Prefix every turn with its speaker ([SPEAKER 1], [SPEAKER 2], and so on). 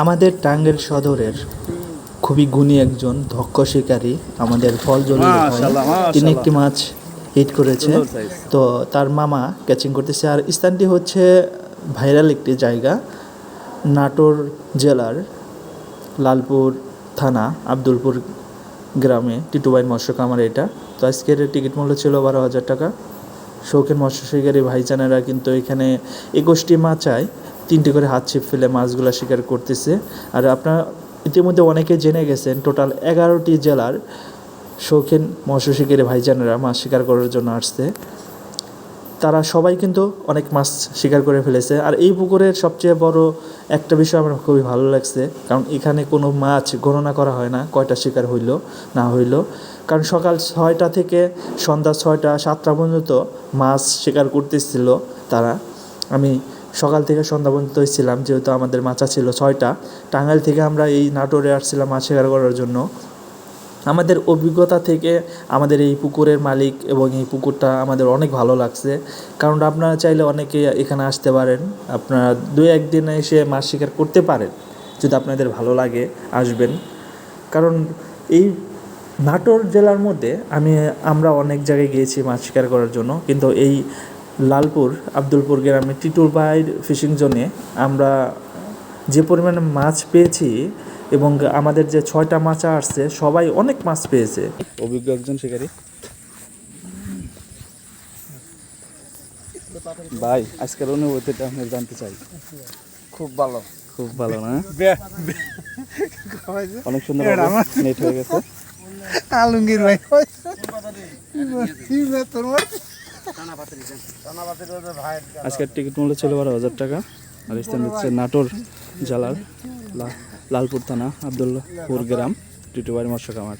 [SPEAKER 1] আমাদের টাঙ্গের সদরের খুবই গুণী একজন দক্ষ শিকারী আমাদের ফল জলি তিনি একটি মাছ হিট করেছে। তো তার মামা ক্যাচিং করতেছে। আর স্থানটি হচ্ছে ভাইরাল একটি জায়গা নাটোর জেলার লালপুর থানা আব্দুলপুর গ্রামে। টিটুবাইন মৎস্য কামার এটা। তো আজকের টিকিট মূল্য ছিল বারো হাজার টাকা। শৌখিন মৎস্য শিকারী ভাইজানেরা কিন্তু এখানে একুশটি মাচায় তিনটি করে হাত ছিপ ফেলে মাছগুলো শিকার করতেছে। আর আপনারা ইতিমধ্যে অনেকে জেনে গেছেন, টোটাল এগারোটি জেলার শৌখিন মৎস্য শিকারী ভাইজানেরা মাছ শিকার করার জন্য আসছে। তারা সবাই কিন্তু অনেক মাছ শিকার করে ফেলেছে। আর এই পুকুরের সবচেয়ে বড় একটা বিষয় আমার খুবই ভালো লাগছে, কারণ এখানে কোনো মাছ গণনা করা হয় না, কয়টা শিকার হইল, না হইল। কারণ সকাল ছয়টা থেকে সন্ধ্যা ছয়টা, সাতটা পর্যন্ত মাছ শিকার করতেছিল তারা। আমি সকাল থেকে সন্ধ্যা পর্যন্ত ছিলাম যেহেতু আমাদের মাচা ছিল ছয়টা। টাঙ্গাইল থেকে আমরা এই নাটোরে আসছিলাম মাছ শিকার করার জন্য। আমাদের অভিজ্ঞতা থেকে আমাদের এই পুকুরের মালিক এবং এই পুকুরটা আমাদের অনেক ভালো লাগছে। কারণ আপনারা চাইলে অনেকে এখানে আসতে পারেন। আপনারা দুই একদিন এসে মাছ শিকার করতে পারেন, যদি আপনাদের ভালো লাগে আসবেন। কারণ এই নাটোর জেলার মধ্যে আমি, আমরা অনেক জায়গায় গিয়েছি মাছ শিকার করার জন্য। কিন্তু এই লালপুর আব্দুলপুর গ্রামে টিটুর বাইর ফিশিং জোনে আমরা যে পরিমাণে মাছ পেয়েছি এবং আমাদের যে ছয়টা মাছ আসছে সবাই অনেক মাছ পেয়েছে।
[SPEAKER 2] অভিজ্ঞ একজন শিকারী। ভাই আজকের অনুভূতিটা আমি জানতে চাই।
[SPEAKER 3] খুব ভালো।
[SPEAKER 2] খুব ভালো না? অনেক সুন্দর নেট হয়ে গেছে।
[SPEAKER 3] আলমগীর ভাই?
[SPEAKER 2] আজকের টিকিট মূল্য ছিল বারো হাজার টাকা। আর স্থান হচ্ছে নাটোর জেলার লালপুর থানা আবদুল্লাপুর গ্রাম, টিটুবাড়ি মৎস্য কামার